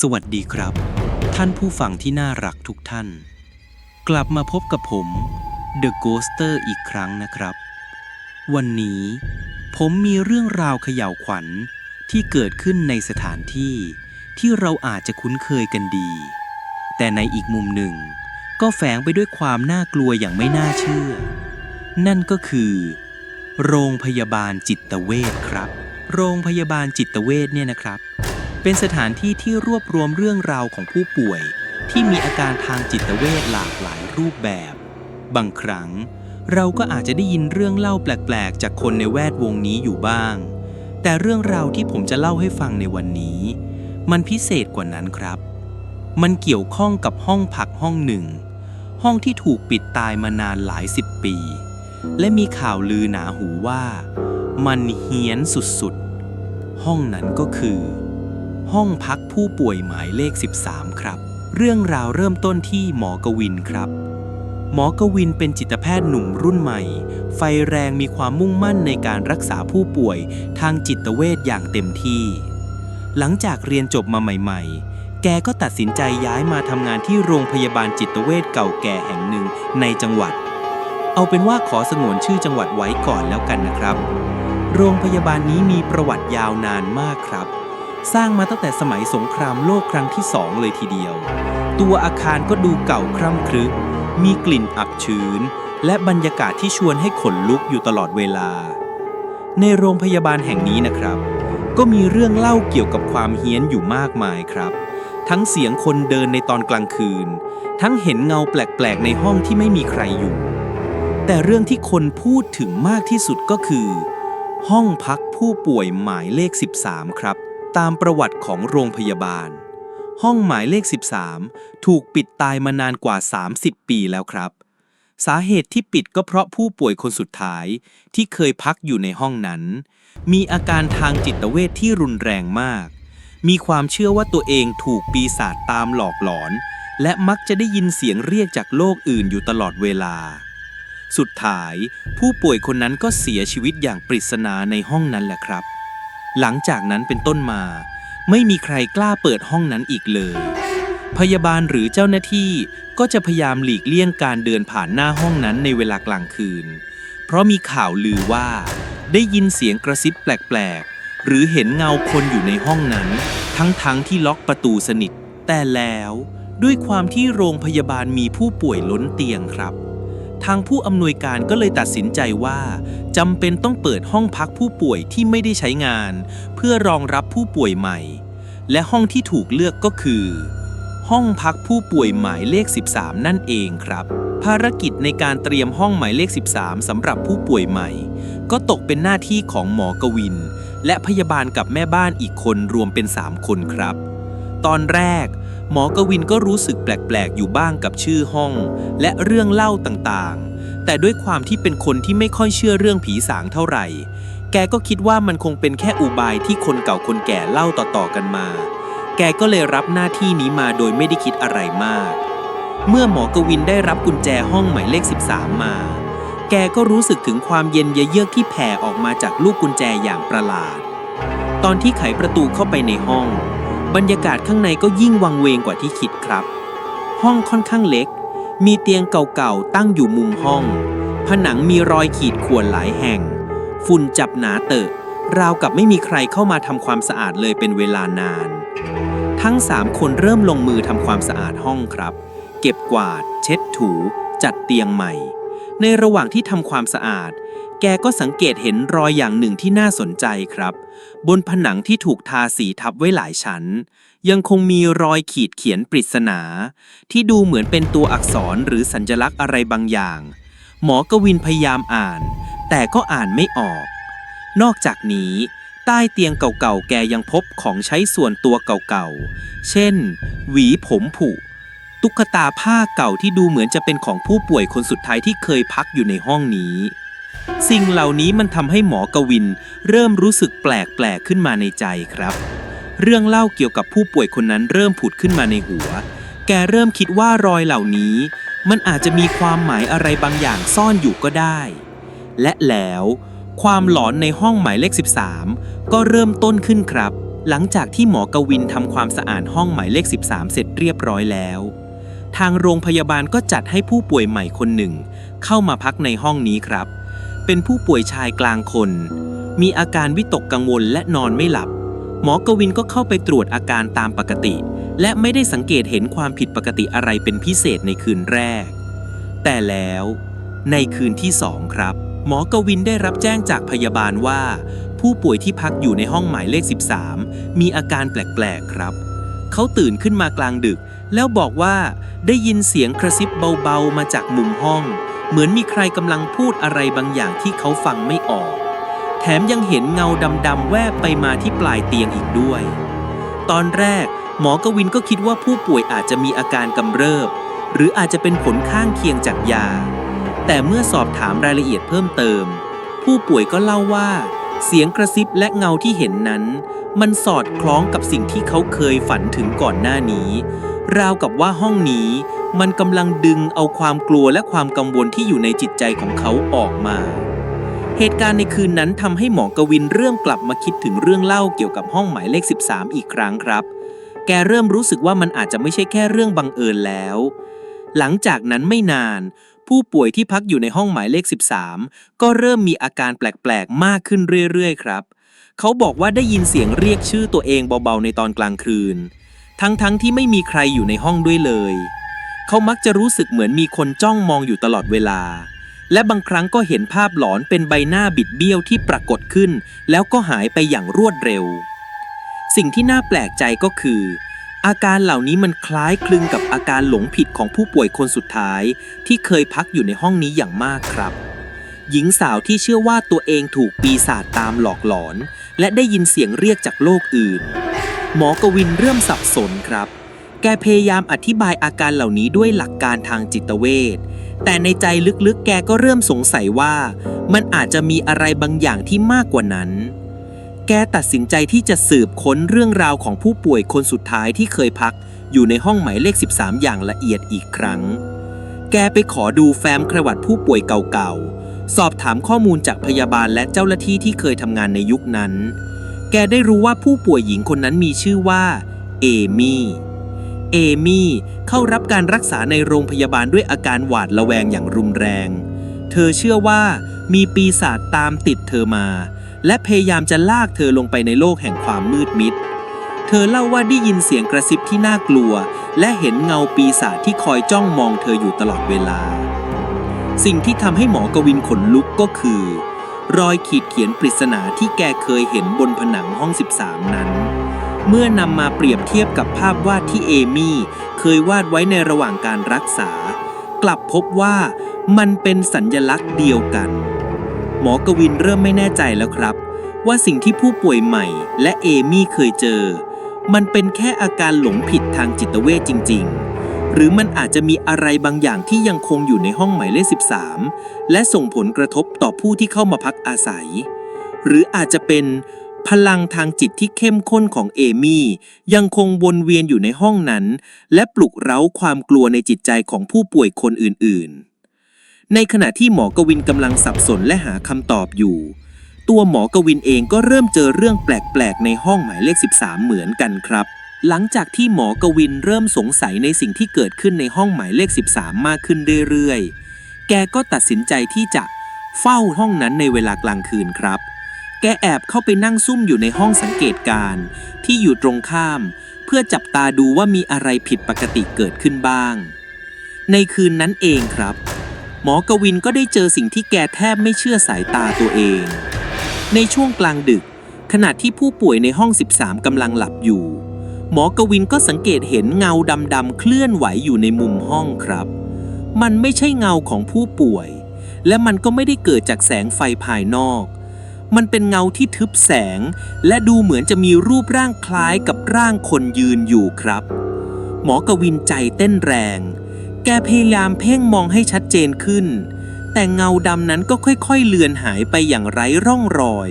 สวัสดีครับ ท่านผู้ฟังที่น่ารักทุกท่าน กลับมาพบกับผม The Ghoster อีกครั้งนะครับ วันนี้ผมมีเรื่องราวเขย่าวขวัญที่เกิดขึ้นในสถานที่ที่เราอาจจะคุ้นเคยกันดี แต่ในอีกมุมหนึ่ง ก็แฝงไปด้วยความน่ากลัวอย่างไม่น่าเชื่อ นั่นก็คือ โรงพยาบาลจิตเวชครับ โรงพยาบาลจิตเวชเนี่ยนะครับ เป็นสถานที่ที่รวบรวมเรื่องราวของผู้ป่วย ที่มีอาการทางจิตเวชหลากหลายรูปแบบ บางครั้ง เราก็อาจจะได้ยินเรื่องเล่าแปลกๆ จากคนในแวดวงนี้อยู่บ้าง แต่เรื่องราวที่ผมจะเล่าให้ฟังในวันนี้ มันพิเศษกว่านั้นครับ มันเกี่ยวข้องกับห้องพักห้องหนึ่ง ห้องที่ถูกปิดตายมานานหลายสิบปี และมีข่าวลือหนาหูว่า มันเฮี้ยนสุดๆ ห้องนั้นก็คือ ห้องพักผู้ป่วยหมายเลข 13 ครับ เรื่องราวเริ่มต้นที่หมอกวินครับ หมอกวินเป็นจิตแพทย์หนุ่มรุ่นใหม่ ไฟแรงมีความมุ่งมั่นในการรักษาผู้ป่วยทางจิตเวชอย่างเต็มที่ หลังจากเรียนจบมาใหม่ ๆ แกก็ตัดสินใจย้ายมาทำงานที่โรงพยาบาลจิตเวชเก่าแก่แห่งหนึ่งในจังหวัด เอาเป็นว่าขอสงวนชื่อจังหวัดไว้ก่อนแล้วกันนะครับ โรงพยาบาลนี้มีประวัติยาวนานมากครับ สร้างมาตั้งแต่สมัยสงครามโลกครั้งที่สองเลยทีเดียว ตัวอาคารก็ดูเก่าคร่ำครึมีกลิ่นอับชื้น และบรรยากาศที่ชวนให้ขนลุกอยู่ตลอดเวลา ในโรงพยาบาลแห่งนี้นะครับ ก็มีเรื่องเล่าเกี่ยวกับความเฮี้ยนอยู่มากมายครับ ทั้งเสียงคนเดินในตอนกลางคืน ทั้งเห็นเงาแปลกๆในห้องที่ไม่มีใครอยู่ แต่เรื่องที่คนพูดถึงมากที่สุดก็คือ ห้องพักผู้ป่วยหมายเลข 13 ครับ ตามประวัติของโรงพยาบาล ห้องหมายเลข 13 ถูกปิดตายมานานกว่า 30 ปีแล้วครับ สาเหตุที่ปิดก็เพราะผู้ป่วยคนสุดท้ายที่เคยพักอยู่ในห้องนั้น มีอาการทางจิตเวชที่รุนแรงมาก มีความเชื่อว่าตัวเองถูกปีศาจตามหลอกหลอน และมักจะได้ยินเสียงเรียกจากโลกอื่นอยู่ตลอดเวลา สุดท้าย ผู้ป่วยคนนั้นก็เสียชีวิตอย่างปริศนาในห้องนั้นแหละครับ หลังจากนั้นเป็นต้นมา ไม่มีใครกล้าเปิดห้องนั้นอีกเลย พยาบาลหรือเจ้าหน้าที่ก็จะพยายามหลีกเลี่ยงการเดินผ่านหน้าห้องนั้นในเวลากลางคืน เพราะมีข่าวลือว่า ได้ยินเสียงกระซิบแปลกๆ หรือเห็นเงาคนอยู่ในห้องนั้น ทั้งๆทที่ล็อกประตูสนิท แต่แล้วด้วยความที่โรงพยาบาลมีผู้ป่วยล้นเตียงครับ ทางผู้อำนวยการก็เลยตัดสินใจว่าจำเป็นต้องเปิดห้องพักผู้ป่วยที่ไม่ได้ใช้งาน เพื่อรองรับผู้ป่วยใหม่ และห้องที่ถูกเลือกก็คือ ห้องพักผู้ป่วยหมายเลข 13 นั่นเองครับ ภารกิจในการเตรียมห้องหมายเลข 13สำหรับผู้ป่วยใหม่ ก็ตกเป็นหน้าที่ของหมอกวิน และพยาบาลกับแม่บ้านอีกคนรวมเป็น 3 คนครับ ตอนแรก หมอกวินก็รู้สึกแปลกๆ อยู่บ้างกับชื่อห้อง และเรื่องเล่าต่างๆ แต่ด้วยความที่เป็นคนที่ไม่ค่อยเชื่อเรื่องผีสางเท่าไหร่ แกก็คิดว่ามันคงเป็นแค่อุบายที่คนเก่าคนแก่เล่าต่อๆกันมา แกก็เลยรับหน้าที่นี้มาโดยไม่ได้คิดอะไรมาก เมื่อหมอกวินได้รับกุญแจห้องหมายเลข 13 มา แกก็รู้สึกถึงความเย็นเยือกที่แผ่ออกมาจากลูกกุญแจอย่างประหลาด ตอนที่ไขประตูเข้าไปในห้อง บรรยากาศข้างในก็ยิ่งวังเวงกว่าที่คิดครับ ห้องค่อนข้างเล็ก มีเตียงเก่าๆตั้งอยู่มุมห้อง ผนังมีรอยขีดข่วนหลายแห่ง ฝุ่นจับหนาเตอะ ราวกับไม่มีใครเข้ามาทำความสะอาดเลยเป็นเวลานาน ทั้งสามคนเริ่มลงมือทำความสะอาดห้องครับ เก็บกวาด เช็ดถู จัดเตียงใหม่ ในระหว่างที่ทำความสะอาด แกก็สังเกตเห็นรอยอย่างหนึ่งที่น่าสนใจครับ บนผนังที่ถูกทาสีทับไว้หลายชั้น ยังคงมีรอยขีดเขียนปริศนา ที่ดูเหมือนเป็นตัวอักษรหรือสัญลักษณ์อะไรบางอย่าง หมอกวินพยายามอ่าน แต่ก็อ่านไม่ออก นอกจากนี้ ใต้เตียงเก่าๆแกยังพบของใช้ส่วนตัวเก่าๆ เช่น หวีผมผุตุ๊กตาผ้าเก่าที่ดูเหมือนจะเป็นของผู้ป่วยคนสุดท้ายที่เคยพักอยู่ในห้องนี้ สิ่งเหล่านี้มันทำให้หมอกวิน เริ่มรู้สึกแปลกๆขึ้นมาในใจครับ เรื่องเล่าเกี่ยวกับผู้ป่วยคนนั้นเริ่มผุดขึ้นมาในหัว แกเริ่มคิดว่ารอยเหล่านี้ มันอาจจะมีความหมายอะไรบางอย่างซ่อนอยู่ก็ได้ และแล้วความหลอนในห้องหมายเลข 13 ก็เริ่มต้นขึ้นครับ หลังจากที่หมอกวินทำความสะอาดห้องหมายเลข 13 เสร็จเรียบร้อยแล้ว ทางโรงพยาบาลก็จัดให้ผู้ป่วยใหม่คนหนึ่ง เข้ามาพักในห้องนี้ครับ เป็นผู้ป่วยชายกลางคน มีอาการวิตกกังวลและนอนไม่หลับ หมอกวินก็เข้าไปตรวจอาการตามปกติ และไม่ได้สังเกตเห็นความผิดปกติอะไรเป็นพิเศษในคืนแรก แต่แล้วในคืนที่สองครับ หมอกวินได้รับแจ้งจากพยาบาลว่า ผู้ป่วยที่พักอยู่ในห้องหมายเลข 13 มีอาการแปลกๆครับ เขาตื่นขึ้นมากลางดึก แล้วบอกว่าได้ยินเสียงกระซิบเบาๆมาจากมุมห้อง เหมือนมีใครกำลังพูดอะไรบางอย่างที่เขาฟังไม่ออก แถมยังเห็นเงาดำๆแวบไปมาที่ปลายเตียงอีกด้วย ตอนแรก หมอกวินก็คิดว่าผู้ป่วยอาจจะมีอาการกำเริบ หรืออาจจะเป็นผลข้างเคียงจากยา แต่เมื่อสอบถามรายละเอียดเพิ่มเติม ผู้ป่วยก็เล่าว่า เสียงกระซิบและเงาที่เห็นนั้น มันสอดคล้องกับสิ่งที่เขาเคยฝันถึงก่อนหน้านี้ ราวกับว่าห้องนี้ มันกำลังดึงเอาความกลัวและความกังวลที่อยู่ในจิตใจของเขาออกมา เหตุการณ์ในคืนนั้นทำให้หมอกวินเริ่มกลับมาคิดถึงเรื่องเล่าเกี่ยวกับห้องหมายเลข 13 อีกครั้งครับ แกเริ่มรู้สึกว่ามันอาจจะไม่ใช่แค่เรื่องบังเอิญแล้ว หลังจากนั้นไม่นาน ผู้ป่วยที่พักอยู่ในห้องหมายเลข 13 ก็เริ่มมีอาการแปลกๆ มากขึ้นเรื่อยๆ ครับ เขาบอกว่าได้ยินเสียงเรียกชื่อตัวเองเบาๆ ในตอนกลางคืน ทั้งๆที่ไม่มีใครอยู่ในห้องด้วยเลย เขามักจะรู้สึกเหมือนมีคนจ้องมองอยู่ตลอดเวลา และบางครั้งก็เห็นภาพหลอนเป็นใบหน้าบิดเบี้ยวที่ปรากฏขึ้น แล้วก็หายไปอย่างรวดเร็ว สิ่งที่น่าแปลกใจก็คือ อาการเหล่านี้มันคล้ายคลึงกับอาการหลงผิดของผู้ป่วยคนสุดท้าย ที่เคยพักอยู่ในห้องนี้อย่างมากครับ หญิงสาวที่เชื่อว่าตัวเองถูกปีศาจตามหลอกหลอน และได้ยินเสียงเรียกจากโลกอื่น หมอกวินเริ่มสับสนครับ แกพยายามอธิบายอาการเหล่านี้ด้วยหลักการทางจิตเวชแต่ในใจลึกๆ แกก็เริ่มสงสัยว่า มันอาจจะมีอะไรบางอย่างที่มากกว่านั้น แกตัดสินใจที่จะสืบค้นเรื่องราวของผู้ป่วยคนสุดท้ายที่เคยพักอยู่ในห้องหมายเลข 13 อย่างละเอียดอีกครั้ง แกไปขอดูแฟ้มประวัติผู้ป่วยเก่าๆ สอบถามข้อมูลจากพยาบาลและเจ้าหน้าที่ที่เคยทำงานในยุคนั้น แกได้รู้ว่าผู้ป่วยหญิงคนนั้นมีชื่อว่า เอมี่ เอมี่เข้ารับการรักษาในโรงพยาบาลด้วยอาการหวาดระแวงอย่างรุนแรง เธอเชื่อว่ามีปีศาจตามติดเธอมา และพยายามจะลากเธอลงไปในโลกแห่งความมืดมิด เธอเล่าว่าได้ยินเสียงกระซิบที่น่ากลัว และเห็นเงาปีศาจที่คอยจ้องมองเธออยู่ตลอดเวลา สิ่งที่ทำให้หมอกวินขนลุกก็คือ รอยขีดเขียนปริศนาที่แกเคยเห็นบนผนังห้อง 13 นั้น เมื่อนำมาเปรียบเทียบกับภาพวาดที่เอมี่เคยวาดไว้ในระหว่างการรักษา กลับพบว่ามันเป็นสัญญลักษณ์เดียวกัน หมอกวินเริ่มไม่แน่ใจแล้วครับ ว่าสิ่งที่ผู้ป่วยใหม่และเอมี่เคยเจอ มันเป็นแค่อาการหลงผิดทางจิตเวชจริง ๆ หรือมันอาจจะมีอะไรบางอย่างที่ยังคงอยู่ในห้องหมายเลข 13 และส่งผลกระทบต่อผู้ที่เข้ามาพักอาศัย หรืออาจจะเป็น พลังทางจิตที่เข้มข้นของเอมี่ยังคงวนเวียนอยู่ในห้องนั้น และปลุกเร้าความกลัวในจิตใจของผู้ป่วยคนอื่นๆ ในขณะที่หมอกวินกำลังสับสนและหาคำตอบอยู่ ตัวหมอกวินเองก็เริ่มเจอเรื่องแปลกๆ ในห้องหมายเลข 13 เหมือนกันครับ หลังจากที่หมอกวินเริ่มสงสัยในสิ่งที่เกิดขึ้นในห้องหมายเลข 13 มากขึ้นเรื่อยๆ แกก็ตัดสินใจที่จะเฝ้าห้องนั้นในเวลากลางคืนครับ แกแอบเข้าไปนั่งซุ่มอยู่ในห้องสังเกตการณ์ที่อยู่ตรงข้าม เพื่อจับตาดูว่ามีอะไรผิดปกติเกิดขึ้นบ้าง ในคืนนั้นเองครับ หมอกวินก็ได้เจอสิ่งที่แกแทบไม่เชื่อสายตาตัวเอง ในช่วงกลางดึก ขณะที่ผู้ป่วยในห้อง 13 กำลังหลับอยู่ หมอกวินก็สังเกตเห็นเงาดำๆเคลื่อนไหวอยู่ในมุมห้องครับ มันไม่ใช่เงาของผู้ป่วย และมันก็ไม่ได้เกิดจากแสงไฟภายนอก มันเป็นเงาที่ทึบแสง และดูเหมือนจะมีรูปร่างคล้ายกับร่างคนยืนอยู่ครับ หมอกวินใจเต้นแรง แกพยายามเพ่งมองให้ชัดเจนขึ้น แต่เงาดำนั้นก็ค่อยๆ เลือนหายไปอย่างไร้ร่องรอย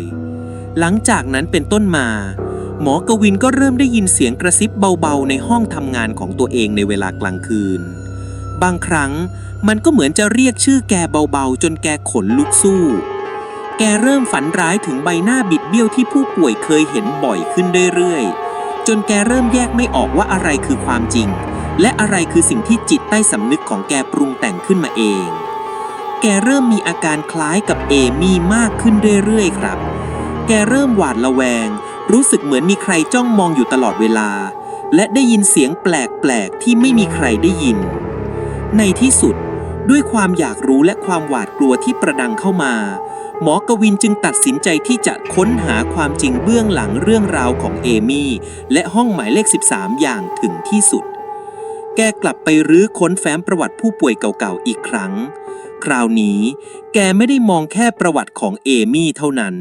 หลังจากนั้นเป็นต้นมา หมอกวินก็เริ่มได้ยินเสียงกระซิบเบาๆ ในห้องทำงานของตัวเองในเวลากลางคืน บางครั้งมันก็เหมือนจะเรียกชื่อแกเบาๆ จนแกขนลุกสู้ แกเริ่มฝันร้ายถึงใบหน้าบิดเบี้ยวที่ผู้ป่วยเคยเห็นบ่อยขึ้นเรื่อยๆ จนแกเริ่มแยกไม่ออกว่าอะไรคือความจริง และอะไรคือสิ่งที่จิตใต้สำนึกของแกปรุงแต่งขึ้นมาเอง แกเริ่มมีอาการคล้ายกับเอมี่มากขึ้นเรื่อยๆ ครับ แกเริ่มหวาดระแวง รู้สึกเหมือนมีใครจ้องมองอยู่ตลอดเวลา และได้ยินเสียงแปลกๆ ที่ไม่มีใครได้ยิน ในที่สุด ด้วยความอยากรู้และความหวาดกลัวที่ประดังเข้ามา หมอกวินจึงตัดสินใจที่จะค้นหาความจริงเบื้องหลังเรื่องราวของเอมี่ และห้องหมายเลข 13 อย่างถึงที่สุด แกกลับไปรื้อค้นแฟ้มประวัติผู้ป่วยเก่าๆอีกครั้ง คราวนี้แกไม่ได้มองแค่ประวัติของเอมี่เท่านั้น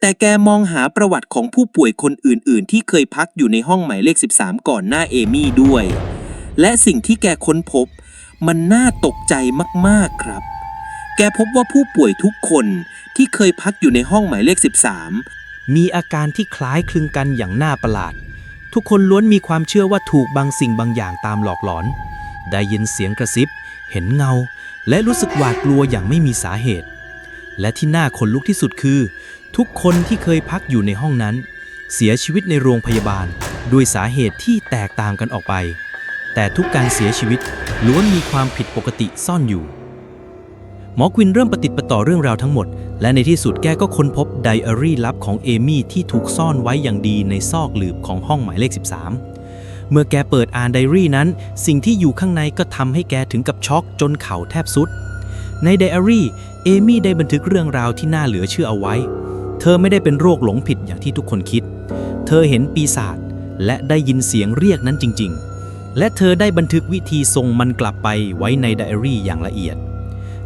แต่แกมองหาประวัติของผู้ป่วยคนอื่นๆ ที่เคยพักอยู่ในห้องหมายเลข 13 ก่อนหน้าเอมี่ด้วย และสิ่งที่แกค้นพบ มันน่าตกใจมากๆครับ แกพบว่าผู้ป่วยทุกคนที่เคยพักอยู่ในห้องหมายเลข 13 มีอาการที่คล้ายคลึงกันอย่างน่าประหลาด ทุกคนล้วนมีความเชื่อว่าถูกบางสิ่งบางอย่างตามหลอกหลอน ได้ยินเสียงกระซิบ เห็นเงา และรู้สึกหวาดกลัวอย่างไม่มีสาเหตุ และที่น่าขนลุกที่สุดคือ ทุกคนที่เคยพักอยู่ในห้องนั้น เสียชีวิตในโรงพยาบาล ด้วยสาเหตุที่แตกต่างกันออกไป แต่ทุกการเสียชีวิตล้วนมีความผิดปกติซ่อนอยู่ หมอควินเริ่มปฏิดประต่อเรื่องราวทั้งหมด และในที่สุดแกก็ค้นพบไดอารี่ลับของเอมี่ที่ถูกซ่อนไว้อย่างดีในซอกหลืบของห้องหมายเลข 13 เมื่อแกเปิดอ่านไดอารี่นั้น สิ่งที่อยู่ข้างในก็ทำให้แกถึงกับช็อกจนเข่าแทบสุด ในไดอารี่ เอมี่ได้บันทึกเรื่องราวที่น่าเหลือเชื่อเอาไว้ เธอไม่ได้เป็นโรคหลงผิดอย่างที่ทุกคนคิด เธอเห็นปีศาจและได้ยินเสียงเรียกนั้นจริง ๆ และเธอได้บันทึกวิธีส่งมันกลับไปไว้ในไดอารี่อย่างละเอียด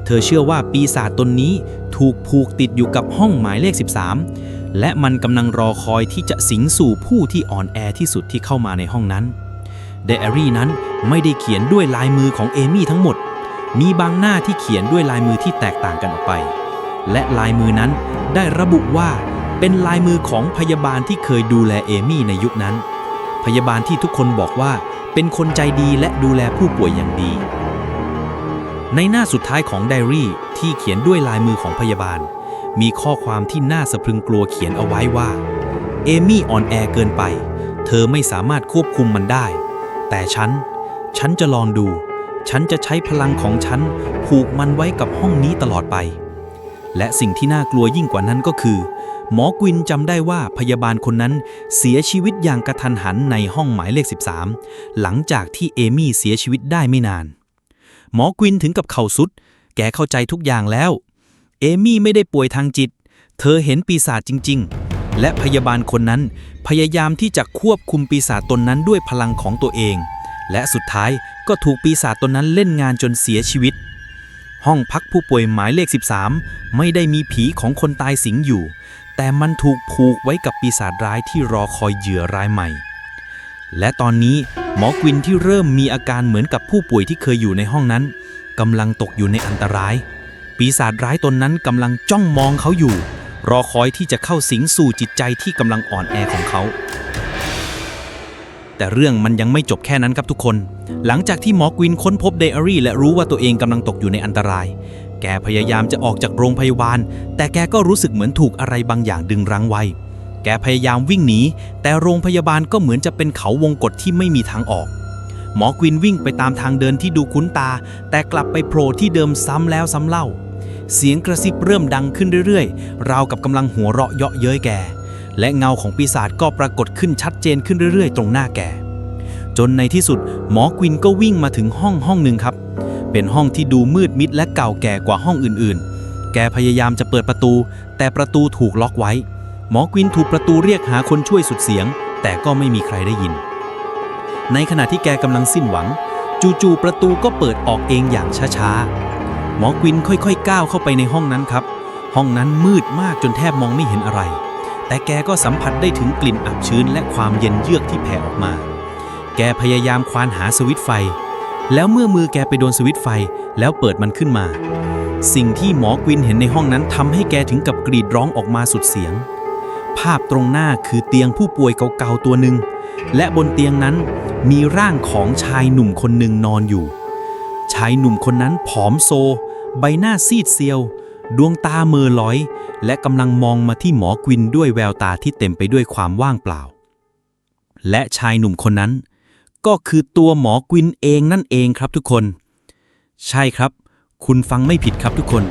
เธอเชื่อว่าปีศาจตนนี้ถูกผูกติดอยู่กับห้องหมายเลข 13 และมันกำลังรอคอยที่จะสิงสู่ผู้ที่อ่อนแอที่สุดที่เข้ามาในห้องนั้นไดอารี่นั้นไม่ได้เขียนด้วยลายมือของเอมี่ทั้งหมด มีบางหน้าที่เขียนด้วยลายมือที่แตกต่างกันออกไป และลายมือนั้นได้ระบุว่าเป็นลายมือของพยาบาลที่เคยดูแลเอมี่ในยุคนั้น พยาบาลที่ทุกคนบอกว่าเป็นคนใจดีและดูแลผู้ป่วยอย่างดี ในหน้าสุดท้ายของไดอารี่ที่เขียนด้วยลายมือของพยาบาล มีข้อความที่น่าสะพรึงกลัวเขียนเอาไว้ว่า เอมี่อ่อนแอเกินไป เธอไม่สามารถควบคุมมันได้ แต่ฉัน ฉันจะลองดู ฉันจะใช้พลังของฉันผูกมันไว้กับห้องนี้ตลอดไป และสิ่งที่น่ากลัวยิ่งกว่านั้นก็คือ หมอกวินจำได้ว่าพยาบาลคนนั้นเสียชีวิตอย่างกระทันหันในห้องหมายเลข 13 หลังจากที่เอมี่เสียชีวิตได้ไม่นาน หมอกวินถึงกับเข่าสุด แกเข้าใจทุกอย่างแล้ว เอมี่ไม่ได้ป่วยทางจิต เธอเห็นปีศาจจริง ๆ และพยาบาลคนนั้นพยายามที่จะควบคุมปีศาจตนนั้นด้วยพลังของตัวเอง และสุดท้ายก็ถูกปีศาจตนนั้นเล่นงานจนเสียชีวิต ห้องพักผู้ป่วยหมายเลข 13 ไม่ได้มีผีของคนตายสิงอยู่ แต่มันถูกผูกไว้กับปีศาจร้ายที่รอคอยเหยื่อรายใหม่ และตอนนี้หมอกวินที่เริ่มมีอาการเหมือนกับผู้ป่วยที่เคยอยู่ในห้องนั้นกำลังตกอยู่ในอันตราย ปีศาจร้ายตนนั้นกำลังจ้องมองเขาอยู่ รอคอยที่จะเข้าสิงสู่จิตใจที่กำลังอ่อนแอของเขา แต่เรื่องมันยังไม่จบแค่นั้นครับทุกคน หลังจากที่หมอกวินค้นพบไดอารี่และรู้ว่าตัวเองกำลังตกอยู่ในอันตราย แกพยายามจะออกจากโรงพยาบาล แต่แกก็รู้สึกเหมือนถูกอะไรบางอย่างดึงรั้งไว้ แกพยายามวิ่งหนี แต่โรงพยาบาลก็เหมือนจะเป็นเขาวงกฏที่ไม่มีทางออก หมอกวินวิ่งไปตามทางเดินที่ดูคุ้นตา แต่กลับไปโผล่ที่เดิมซ้ำแล้วซ้ำเล่า เสียงกระซิบเริ่มดังขึ้นเรื่อยๆ ราวกับกำลังหัวเราะเยาะเย้ยแก และเงาของปีศาจก็ปรากฏขึ้นชัดเจนขึ้นเรื่อยๆ ตรงหน้าแก จนในที่สุด หมอกวินก็วิ่งมาถึงห้องห้องหนึ่งครับ เป็นห้องที่ดูมืดมิดและเก่าแก่กว่าห้องอื่นๆ แกพยายามจะเปิดประตู แต่ประตูถูกล็อกไว้ หมอกวินถูกประตูเรียกหาคนช่วยสุดเสียง แต่ก็ไม่มีใครได้ยิน ในขณะที่แกกำลังสิ้นหวัง จู่ๆประตูก็เปิดออกเองอย่างช้าๆหมอกวินค่อยๆก้าวเข้าไปในห้องนั้นครับ ห้องนั้นมืดมากจนแทบมองไม่เห็นอะไร แต่แกก็สัมผัสได้ถึงกลิ่นอับชื้นและความเย็นเยือกที่แผ่ออกมา แกพยายามควานหาสวิตไฟ แล้วเมื่อมือแกไปโดนสวิตไฟ แล้วเปิดมันขึ้นมา สิ่งที่หมอกวินเห็นในห้องนั้นทำให้แกถึงกับกรีดร้องออกมาสุดเสียง ภาพตรงหน้าคือเตียงผู้ป่วยเก่าๆตัวหนึ่ง และบนเตียงนั้นมีร่างของชายหนุ่มคนหนึ่งนอนอยู่ ชายหนุ่มคนนั้นผอมโซ ใบหน้าซีดเซียว ดวงตาเมอลอย และกำลังมองมาที่หมอกวินด้วยแววตาที่เต็มไปด้วยความว่างเปล่า และชายหนุ่มคนนั้น ก็คือตัวหมอกวินเองนั่นเองครับทุกคน ใช่ครับ คุณฟังไม่ผิดครับทุกคน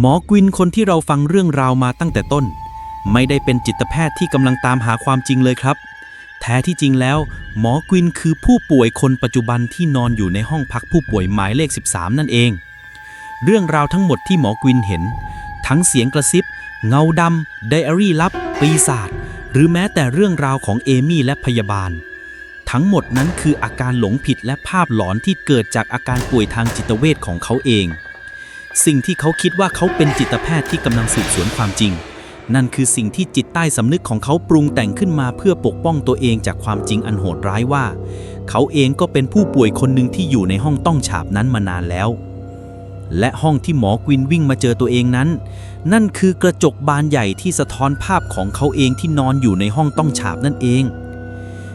หมอกวินคนที่เราฟังเรื่องราวมาตั้งแต่ต้น ไม่ได้เป็นจิตแพทย์ที่กำลังตามหาความจริงเลยครับ แท้ที่จริงแล้ว หมอกวินคือผู้ป่วยคนปัจจุบันที่นอนอยู่ในห้องพักผู้ป่วยหมายเลข 13 นั่นเอง เรื่องราวทั้งหมดที่หมอกวินเห็น ทั้งเสียงกระซิบ เงาดำไดอารี่ลับ ปีศาจหรือแม้แต่เรื่องราวของเอมี่และพยาบาล ทั้งหมดนั้นคืออาการหลงผิดและภาพหลอนที่เกิดจากอาการป่วยทางจิตเวชของเขาเอง สิ่งที่เขาคิดว่าเขาเป็นจิตแพทย์ที่กำลังสืบสวนความจริง นั่นคือสิ่งที่จิตใต้สำนึกของเขาปรุงแต่งขึ้นมาเพื่อปกป้องตัวเองจากความจริงอันโหดร้ายว่า เขาเองก็เป็นผู้ป่วยคนหนึ่งที่อยู่ในห้องต้องฉาบนั้นมานานแล้ว และห้องที่หมอกวินวิ่งมาเจอตัวเองนั้น นั่นคือกระจกบานใหญ่ที่สะท้อนภาพของเขาเองที่นอนอยู่ในห้องต้องฉาบนั่นเอง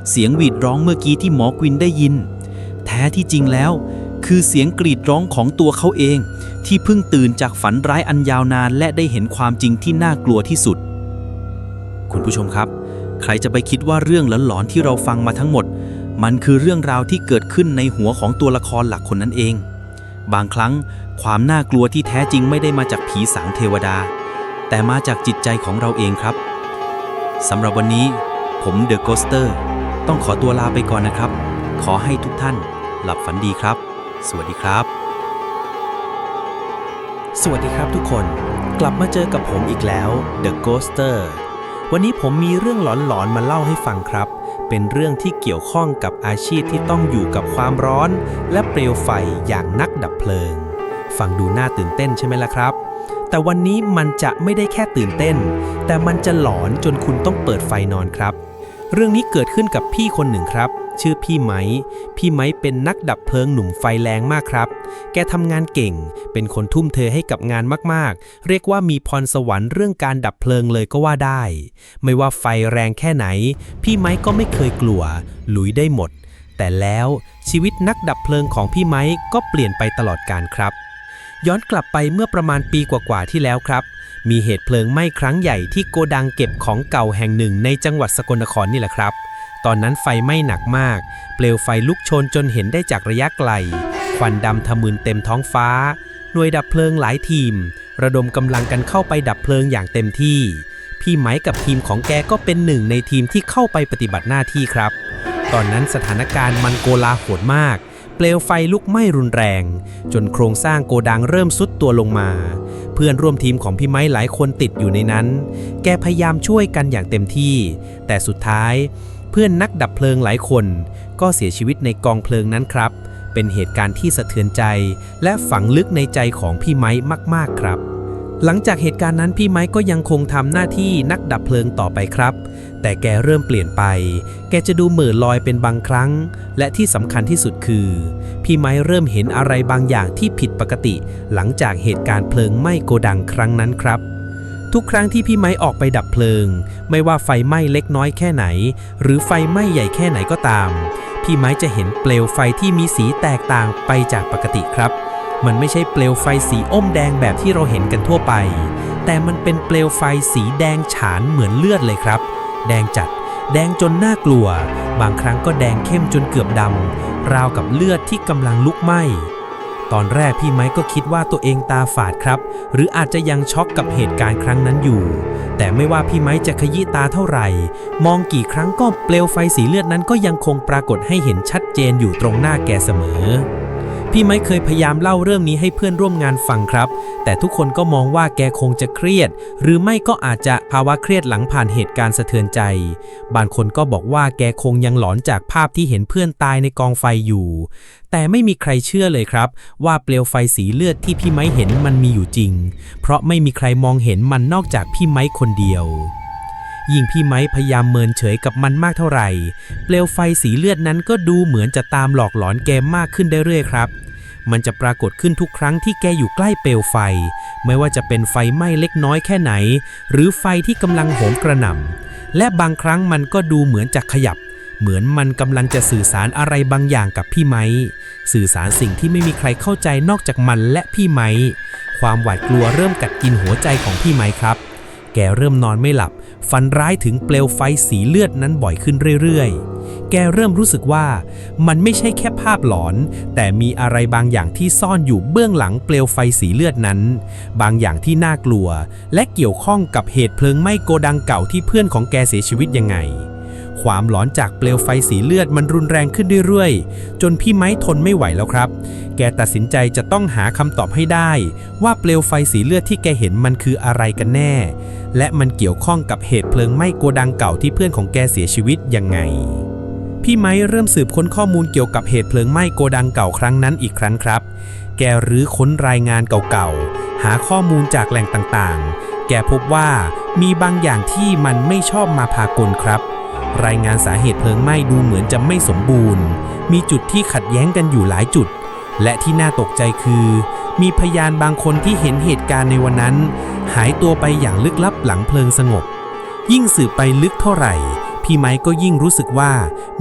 เสียงหวีดร้องเมื่อกี้ที่หมอกวินได้ยิน แท้ที่จริงแล้ว คือเสียงกรีดร้องของตัวเขาเอง ที่เพิ่งตื่นจากฝันร้ายอันยาวนาน และได้เห็นความจริงที่น่ากลัวที่สุด คุณผู้ชมครับ ใครจะไปคิดว่าเรื่องหลอนๆที่เราฟังมาทั้งหมด มันคือเรื่องราวที่เกิดขึ้นในหัวของตัวละครหลักคนนั้นเอง บางครั้งความน่ากลัวที่แท้จริงไม่ได้มาจากผีสางเทวดา แต่มาจากจิตใจของเราเองครับสำหรับวันนี้ ผมเดอะโกสเตอร์ต้องขอตัวลาไปก่อนนะครับ ขอให้ทุกท่านหลับฝันดีครับ สวัสดีครับ สวัสดีครับทุกคนกลับมาเจอกับผมอีกแล้ว The Ghoster วันนี้ผมมีเรื่องหลอนๆมาเล่าให้ฟังครับ เป็นเรื่องที่เกี่ยวข้องกับอาชีพที่ต้องอยู่กับความร้อน และเปลวไฟอย่างนักดับเพลิง ฟังดูน่าตื่นเต้นใช่ไหมล่ะครับ แต่วันนี้มันจะไม่ได้แค่ตื่นเต้น แต่มันจะหลอนจนคุณต้องเปิดไฟนอนครับ เรื่องนี้เกิดขึ้นกับพี่คนหนึ่งครับ ชื่อพี่ไม้ พี่ไม้เป็นนักดับเพลิงหนุ่มไฟแรงมากครับ แกทำงานเก่ง เป็นคนทุ่มเทให้กับงานมากๆ เรียกว่ามีพรสวรรค์เรื่องการดับเพลิงเลยก็ว่าได้ ไม่ว่าไฟแรงแค่ไหน พี่ไม้ก็ไม่เคยกลัว ลุยได้หมด แต่แล้วชีวิตนักดับเพลิงของพี่ไม้ก็เปลี่ยนไปตลอดการครับ ย้อนกลับไปเมื่อประมาณปีกว่าๆที่แล้วครับมีเหตุเพลิงไหม้ครั้งใหญ่ที่โกดังเก็บของเก่าแห่งหนึ่งในจังหวัดสกลนครนี่แหละครับ ตอนนั้นไฟไหม้หนักมาก เปลวไฟลุกโชนจนเห็นได้จากระยะไกล ควันดำทะมึนเต็มท้องฟ้า หน่วยดับเพลิงหลายทีม ระดมกำลังกันเข้าไปดับเพลิงอย่างเต็มที่ พี่ไหมกับทีมของแกก็เป็นหนึ่งในทีมที่เข้าไปปฏิบัติหน้าที่ครับ ตอนนั้นสถานการณ์มันโกลาหลมากเปลวไฟลุกไหม้รุนแรง จนโครงสร้างโกดังเริ่มซุดตัวลงมา เพื่อนร่วมทีมของพี่ไม้หลายคนติดอยู่ในนั้น แกพยายามช่วยกันอย่างเต็มที่ แต่สุดท้าย พื่อนนักดับเพลิงหลายคน ก็เสียชีวิตในกองเพลิงนั้นครับ เป็นเหตุการณ์ที่สะเทือนใจ และฝังลึกในใจของพี่ไม้มากๆครับ หลังจากเหตุการณ์นั้นพี่ไม้ก็ยังคงทำหน้าที่นักดับเพลิงต่อไปครับ แต่แกเริ่มเปลี่ยนไป แกจะดูเหม่อลอยเป็นบางครั้ง และที่สำคัญที่สุดคือ พี่ไม้เริ่มเห็นอะไรบางอย่างที่ผิดปกติ หลังจากเหตุการณ์เพลิงไหม้โกดังครั้งนั้นครับ ทุกครั้งที่พี่ไม้ออกไปดับเพลิง ไม่ว่าไฟไหม้เล็กน้อยแค่ไหน หรือไฟไหม้ใหญ่แค่ไหนก็ตาม พี่ไม้จะเห็นเปลวไฟที่มีสีแตกต่างไปจากปกติครับ มันไม่ใช่เปลวไฟสีอมแดงแบบที่เราเห็นกันทั่วไป แต่มันเป็นเปลวไฟสีแดงฉานเหมือนเลือดเลยครับ แดงจัด แดงจนน่ากลัว บางครั้งก็แดงเข้มจนเกือบดำราวกับเลือดที่กำลังลุกไหม้ ตอนแรกพี่ไม้ก็คิดว่าตัวเองตาฝาดครับ หรืออาจจะยังช็อกกับเหตุการณ์ครั้งนั้นอยู่ แต่ไม่ว่าพี่ไม้จะขยี้ตาเท่าไหร่ มองกี่ครั้งก็เปลวไฟสีเลือดนั้นก็ยังคงปรากฏให้เห็นชัดเจนอยู่ตรงหน้าแกเสมอ พี่ไม้เคยพยายามเล่าเรื่องนี้ให้เพื่อนร่วมงานฟังครับ แต่ทุกคนก็มองว่าแกคงจะเครียด หรือไม่ก็อาจจะภาวะเครียดหลังผ่านเหตุการณ์สะเทือนใจ บางคนก็บอกว่าแกคงยังหลอนจากภาพที่เห็นเพื่อนตายในกองไฟอยู่ แต่ไม่มีใครเชื่อเลยครับ ว่าเปลวไฟสีเลือดที่พี่ไม้เห็นมันมีอยู่จริง เพราะไม่มีใครมองเห็นมันนอกจากพี่ไม้คนเดียวยิ่งพี่ไม้พยายามเมินเฉยกับมันมากเท่าไหร่ เปลวไฟสีเลือดนั้นก็ดูเหมือนจะตามหลอกหลอนแกมากขึ้นเรื่อยๆครับ มันจะปรากฏขึ้นทุกครั้งที่แกอยู่ใกล้เปลวไฟ ไม่ว่าจะเป็นไฟไหม้เล็กน้อยแค่ไหน หรือไฟที่กำลังโหมกระหน่ำและบางครั้งมันก็ดูเหมือนจะขยับ เหมือนมันกำลังจะสื่อสารอะไรบางอย่างกับพี่ไม้ สื่อสารสิ่งที่ไม่มีใครเข้าใจนอกจากมันและพี่ไม้ ความหวาดกลัวเริ่มกัดกินหัวใจของพี่ไม้ครับ แกเริ่มนอนไม่หลับ ฝันร้ายถึงเปลวไฟสีเลือดนั้นบ่อยขึ้นเรื่อยๆ แกเริ่มรู้สึกว่ามันไม่ใช่แค่ภาพหลอน แต่มีอะไรบางอย่างที่ซ่อนอยู่เบื้องหลังเปลวไฟสีเลือดนั้น บางอย่างที่น่ากลัว และเกี่ยวข้องกับเหตุเพลิงไหม้โกดังเก่าที่เพื่อนของแกเสียชีวิตยังไง ความหลอนจากเปลวไฟสีเลือดมันรุนแรงขึ้นเรื่อยๆ จนพี่ไม้ทนไม่ไหวแล้วครับ แกตัดสินใจจะต้องหาคำตอบให้ได้ ว่าเปลวไฟสีเลือดที่แกเห็นมันคืออะไรกันแน่ และมันเกี่ยวข้องกับเหตุเพลิงไหม้โกดังเก่าที่เพื่อนของแกเสียชีวิตยังไง พี่ไม้เริ่มสืบค้นข้อมูลเกี่ยวกับเหตุเพลิงไหม้โกดังเก่าครั้งนั้นอีกครั้งครับ แกรื้อค้นรายงานเก่าๆ หาข้อมูลจากแหล่งต่างๆแกพบว่ามีบางอย่างที่มันไม่ชอบมาพากลครับ รายงานสาเหตุเพลิงไหม้ดูเหมือนจะไม่สมบูรณ์ มีจุดที่ขัดแย้งกันอยู่หลายจุด และที่น่าตกใจคือ มีพยานบางคนที่เห็นเหตุการณ์ในวันนั้น หายตัวไปอย่างลึกลับหลังเพลิงสงบ ยิ่งสืบไปลึกเท่าไหร่ พี่ไม้ก็ยิ่งรู้สึกว่า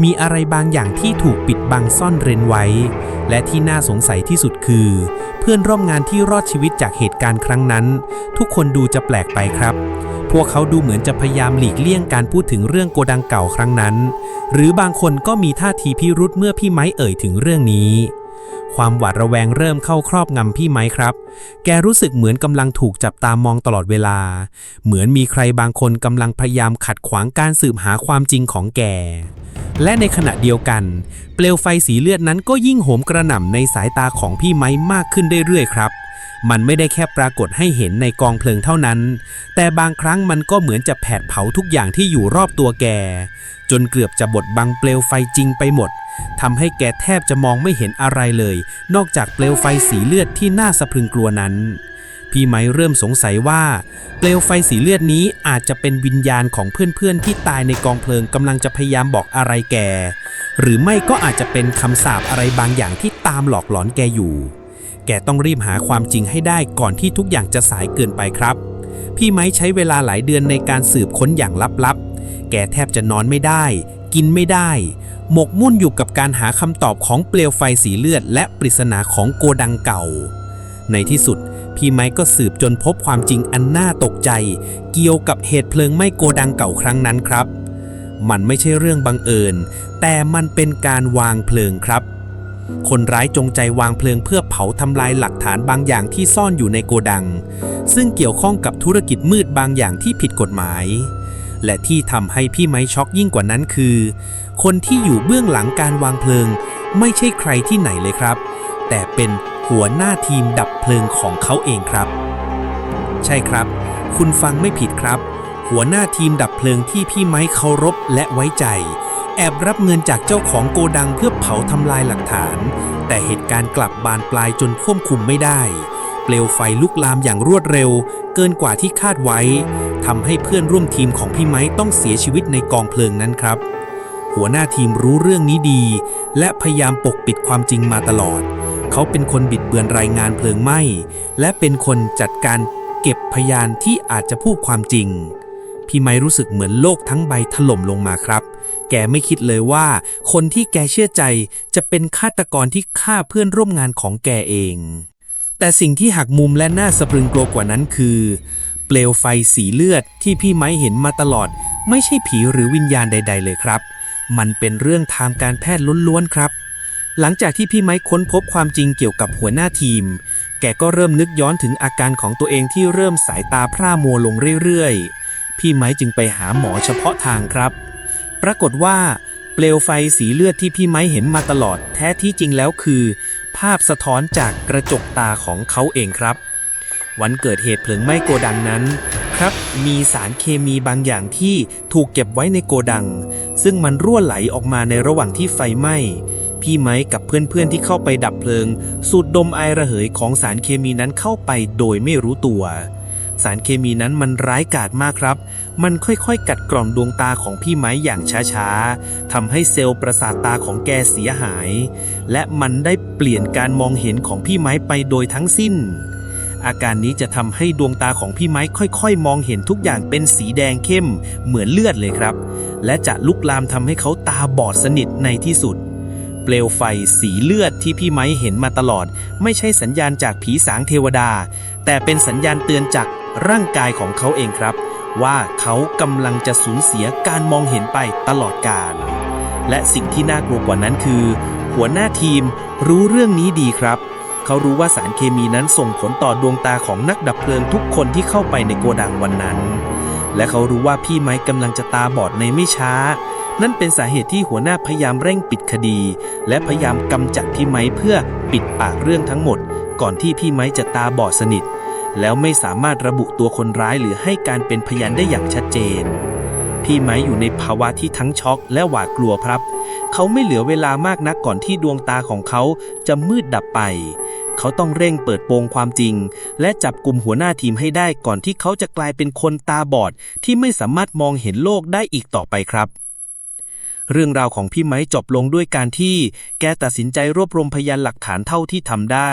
มีอะไรบางอย่างที่ถูกปิดบังซ่อนเร้นไว้ และที่น่าสงสัยที่สุดคือ เพื่อนร่วมงานที่รอดชีวิตจากเหตุการณ์ครั้งนั้น ทุกคนดูจะแปลกไปครับ พวกเขาดูเหมือนจะพยายามหลีกเลี่ยงการพูดถึงเรื่องโกดังเก่าครั้งนั้น หรือบางคนก็มีท่าทีพิรุษเมื่อพี่ไม้เอ่ยถึงเรื่องนี้ ความหวาดระแวงเริ่มเข้าครอบงำพี่ไม้ครับ แกรู้สึกเหมือนกำลังถูกจับตามองตลอดเวลา เหมือนมีใครบางคนกำลังพยายามขัดขวางการสืบหาความจริงของแก และในขณะเดียวกัน เปลวไฟสีเลือดนั้นก็ยิ่งโหมกระหน่ำในสายตาของพี่ไม้มากขึ้นเรื่อยๆครับ มันไม่ได้แค่ปรากฏให้เห็นในกองเพลิงเท่านั้น แต่บางครั้งมันก็เหมือนจะแผดเผาทุกอย่างที่อยู่รอบตัวแก จนเกือบจะบดบังเปลวไฟจริงไปหมด ทำให้แกแทบจะมองไม่เห็นอะไรเลย นอกจากเปลวไฟสีเลือดที่น่าสะพรึงกลัวนั้น พี่ไม้เริ่มสงสัยว่า เปลวไฟสีเลือดนี้อาจจะเป็นวิญญาณของเพื่อนๆ ที่ตายในกองเพลิงกำลังจะพยายามบอกอะไรแก หรือไม่ก็อาจจะเป็นคำสาปอะไรบางอย่างที่ตามหลอกหลอนแกอยู่ แกต้องรีบหาความจริงให้ได้ก่อนที่ทุกอย่างจะสายเกินไปครับ พี่ไม้ใช้เวลาหลายเดือนในการสืบค้นอย่างลับๆแกแทบจะนอนไม่ได้ กินไม่ได้ หมกมุ่นอยู่กับการหาคำตอบของเปลวไฟสีเลือด และปริศนาของโกดังเก่า ในที่สุด พี่ไม้ก็สืบจนพบความจริงอันน่าตกใจ เกี่ยวกับเหตุเพลิงไหม้โกดังเก่าครั้งนั้นครับ มันไม่ใช่เรื่องบังเอิญ แต่มันเป็นการวางเพลิงครับ คนร้ายจงใจวางเพลิงเพื่อเผาทำลายหลักฐานบางอย่างที่ซ่อนอยู่ในโกดัง ซึ่งเกี่ยวข้องกับธุรกิจมืดบางอย่างที่ผิดกฎหมาย และที่ทำให้พี่ไม้ช็อกยิ่งกว่านั้นคือ คนที่อยู่เบื้องหลังการวางเพลิง ไม่ใช่ใครที่ไหนเลยครับ แต่เป็นหัวหน้าทีมดับเพลิงของเขาเองครับ ใช่ครับ คุณฟังไม่ผิดครับ หัวหน้าทีมดับเพลิงที่พี่ไม้เคารพและไว้ใจ แอบรับเงินจากเจ้าของโกดังเพื่อเผาทำลายหลักฐาน แต่เหตุการณ์กลับบานปลายจนควบคุมไม่ได้ เปลวไฟลุกลามอย่างรวดเร็ว เกินกว่าที่คาดไว้ทำให้เพื่อนร่วมทีมของพี่ไม้ต้องเสียชีวิตในกองเพลิงนั้นครับ หัวหน้าทีมรู้เรื่องนี้ดี และพยายามปกปิดความจริงมาตลอด เขาเป็นคนบิดเบือนรายงานเพลิงไหม้และเป็นคนจัดการเก็บพยานที่อาจจะพูดความจริง พี่ไม้รู้สึกเหมือนโลกทั้งใบถล่มลงมาครับ แกไม่คิดเลยว่า คนที่แกเชื่อใจจะเป็นฆาตกรที่ฆ่าเพื่อนร่วมงานของแกเอง แต่สิ่งที่หักมุมและน่าสะพรึงกลัวกว่านั้นคือ เปลวไฟสีเลือดที่พี่ไม้เห็นมาตลอด ไม่ใช่ผีหรือวิญญาณใด ๆ เลยครับ มันเป็นเรื่องทางการแพทย์ล้วนๆครับ หลังจากที่พี่ไม้ค้นพบความจริงเกี่ยวกับหัวหน้าทีม แกก็เริ่มนึกย้อนถึงอาการของตัวเองที่เริ่มสายตาพร่ามัวลงเรื่อยๆ พี่ไม้จึงไปหาหมอเฉพาะทางครับ ปรากฏว่าเปลวไฟสีเลือดที่พี่ไม้เห็นมาตลอด แท้ที่จริงแล้วคือ ภาพสะท้อนจากกระจกตาของเขาเองครับ วันเกิดเหตุเพลิงไหม้โกดังนั้นครับ มีสารเคมีบางอย่างที่ถูกเก็บไว้ในโกดัง ซึ่งมันรั่วไหลออกมาในระหว่างที่ไฟไหม้ พี่ไม้กับเพื่อนๆที่เข้าไปดับเพลิง สูดดมไอระเหยของสารเคมีนั้นเข้าไปโดยไม่รู้ตัว สารเคมีนั้นมันร้ายกาจมากครับ มันค่อยๆ กัดกร่อนดวงตาของพี่ไม้อย่างช้าๆทำให้เซลล์ประสาทตาของแกเสียหาย และมันได้เปลี่ยนการมองเห็นของพี่ไม้ไปโดยทั้งสิ้น อาการนี้จะทำให้ดวงตาของพี่ไม้ค่อยๆ มองเห็นทุกอย่างเป็นสีแดงเข้ม เหมือนเลือดเลยครับ และจะลุกลามทำให้เขาตาบอดสนิทในที่สุดเปลวไฟสีเลือดที่พี่ไม้เห็นมาตลอด ไม่ใช่สัญญาณจากผีสางเทวดา แต่เป็นสัญญาณเตือนจากร่างกายของเขาเองครับ ว่าเขากำลังจะสูญเสียการมองเห็นไปตลอดกาลและสิ่งที่น่ากลัวกว่านั้นคือ หัวหน้าทีมรู้เรื่องนี้ดีครับ เขารู้ว่าสารเคมีนั้นส่งผลต่อดวงตาของนักดับเพลิงทุกคนที่เข้าไปในโกดังวันนั้น และเขารู้ว่าพี่ไม้กำลังจะตาบอดในไม่ช้า นั่นเป็นสาเหตุที่หัวหน้าพยายามเร่งปิดคดี และพยายามกำจัดพี่ไม้เพื่อปิดปากเรื่องทั้งหมด ก่อนที่พี่ไม้จะตาบอดสนิท แล้วไม่สามารถระบุตัวคนร้ายหรือให้การเป็นพยานได้อย่างชัดเจน พี่ไม้อยู่ในภาวะที่ทั้งช็อกและหวาดกลัวครับ เขาไม่เหลือเวลามากนักก่อนที่ดวงตาของเขาจะมืดดับไป เขาต้องเร่งเปิดโปงความจริง และจับกลุ่มหัวหน้าทีมให้ได้ก่อนที่เขาจะกลายเป็นคนตาบอดที่ไม่สามารถมองเห็นโลกได้อีกต่อไปครับ เรื่องราวของพี่ไม้จบลงด้วยการที่แกตัดสินใจรวบรวมพยานหลักฐานเท่าที่ทำได้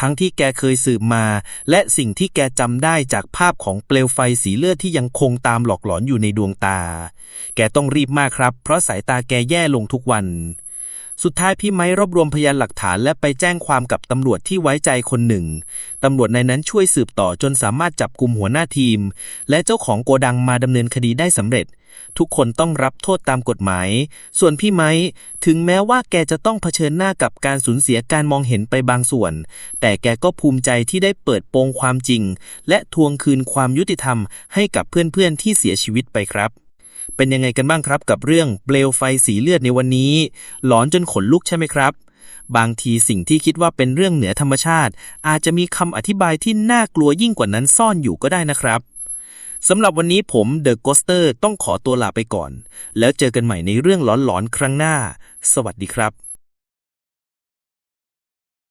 ทั้งที่แกเคยสืบมา และสิ่งที่แกจำได้จากภาพของเปลวไฟสีเลือดที่ยังคงตามหลอกหลอนอยู่ในดวงตา แกต้องรีบมากครับ เพราะสายตาแกแย่ลงทุกวัน สุดท้ายพี่ไม้รวบรวมพยานหลักฐานและไปแจ้งความกับตำรวจที่ไว้ใจคนหนึ่ง ตำรวจในนั้นช่วยสืบต่อจนสามารถจับกลุ่มหัวหน้าทีม และเจ้าของโกดังมาดำเนินคดีได้สำเร็จ ทุกคนต้องรับโทษตามกฎหมาย ส่วนพี่ไม้ ถึงแม้ว่าแกจะต้องเผชิญหน้ากับการสูญเสียการมองเห็นไปบางส่วน แต่แกก็ภูมิใจที่ได้เปิดโปงความจริง และทวงคืนความยุติธรรมให้กับเพื่อนๆที่เสียชีวิตไปครับ เป็นยังไงกันบ้างครับ กับเรื่องเปลวไฟสีเลือดในวันนี้ หลอนจนขนลุกใช่ไหมครับ บางทีสิ่งที่คิดว่าเป็นเรื่องเหนือธรรมชาติ อาจจะมีคำอธิบายที่น่ากลัวยิ่งกว่านั้นซ่อนอยู่ก็ได้นะครับสำหรับวันนี้ผมเดอะโกสเตอร์ต้องขอตัวลาไปก่อน แล้วเจอกันใหม่ในเรื่องหลอนๆครั้งหน้า สวัสดีครับ